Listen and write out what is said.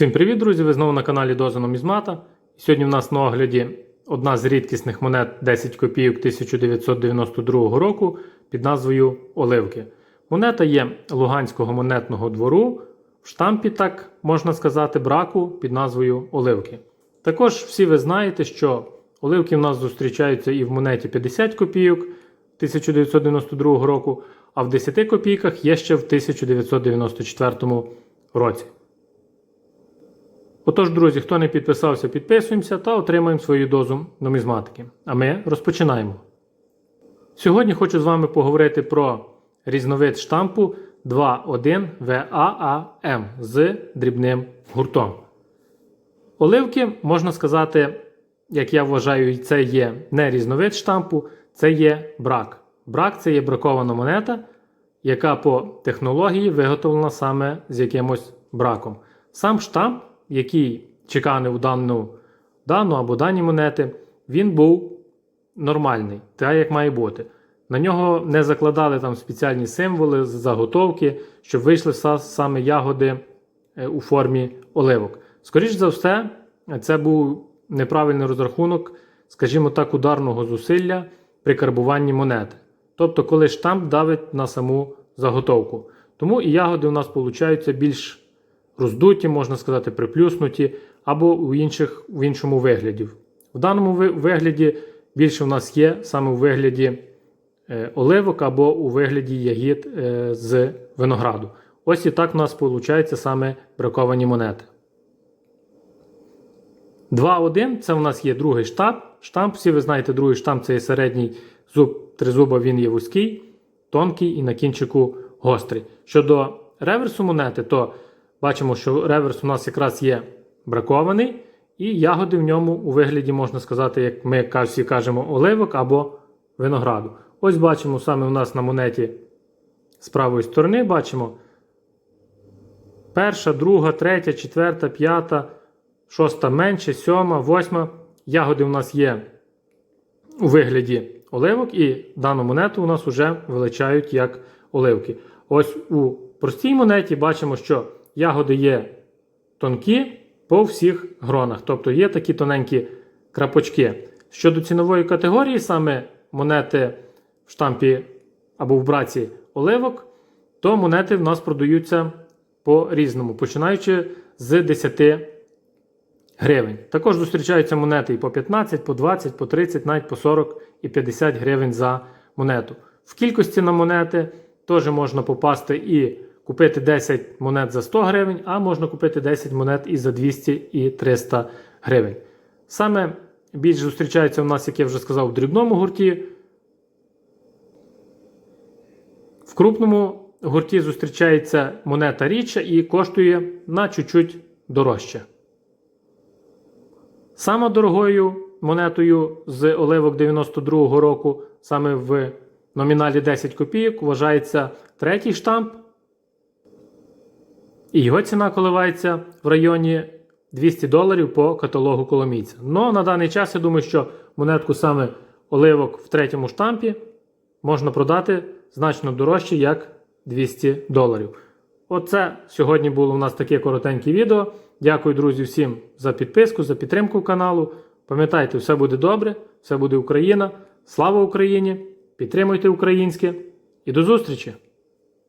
Всім привіт, друзі! Ви знову на каналі Доза Нумізмата. Сьогодні в нас на огляді одна з рідкісних монет 10 копійок 1992 року під назвою Оливки. Монета є Луганського монетного двору. В штампі, так можна сказати, браку під назвою Оливки. Також всі ви знаєте, що оливки в нас зустрічаються і в монеті 50 копійок 1992 року, а в 10 копійках є ще в 1994 році. Отож, друзі, хто не підписався, підписуємося та отримаємо свою дозу нумізматики. А ми розпочинаємо. Сьогодні хочу з вами поговорити про різновид штампу 2.1 VAAM з дрібним гуртом. Оливки, можна сказати, як я вважаю, це є не різновид штампу, це є брак. Брак це є бракована монета, яка по технології виготовлена саме з якимось браком. Сам штамп який чеканив дану дану або дані монети, він був нормальний, так як має бути. На нього не закладали там спеціальні символи, заготовки, щоб вийшли саме ягоди е, у формі оливок. Скоріше за все, це був неправильний розрахунок, скажімо так, ударного зусилля при карбуванні монети. Тобто, коли штамп давить на саму заготовку. Тому і ягоди у нас получаються більш роздуті, можна сказати, приплюснуті, або у інших, в іншому вигляді. В даному вигляді більше у нас є саме у вигляді е, оливок або у вигляді ягід е, з винограду. Ось і так у нас виходить саме браковані монети. 2.1 це у нас є другий штамп. Штамп, всі ви знаєте, другий штамп це є середній зуб тризуба, він є вузький, тонкий і на кінчику гострий. Щодо реверсу монети, то Бачимо, що реверс у нас якраз є бракований, і ягоди в ньому у вигляді, можна сказати, як ми всі кажемо, оливок або винограду. Ось бачимо саме у нас на монеті з правої сторони бачимо перша, друга, третя, четверта, п'ята, шоста менше, сьома, восьма. Ягоди у нас є у вигляді оливок, і дану монету у нас вже величають як оливки. Ось у простій монеті бачимо, що ягоди є тонкі по всіх гронах. Тобто є такі тоненькі крапочки. Щодо цінової категорії, саме монети в штампі або в браці оливок, то монети в нас продаються по-різному, починаючи з 10 гривень. Також зустрічаються монети і по 15, по 20, по 30, навіть по 40 і 50 гривень за монету. В кількості на монети теж можна попасти і купити 10 монет за 100 гривень, а можна купити 10 монет і за 200 і 300 гривень. Саме більше зустрічається у нас, як я вже сказав, в дрібному гурті. В крупному гурті зустрічається монета рідша і коштує на чуть-чуть дорожче. Саме дорогою монетою з оливок 92-го року, саме в номіналі 10 копійок, вважається третій штамп і його ціна коливається в районі 200 доларів по каталогу коломійця. Ну на даний час я думаю, що монетку саме оливок в третьому штампі можна продати значно дорожче, як 200 доларів. Оце сьогодні було у нас таке коротеньке відео. Дякую, друзі, всім за підписку, за підтримку каналу. Пам'ятайте, все буде добре, все буде Україна. Слава Україні! Підтримуйте українське і до зустрічі!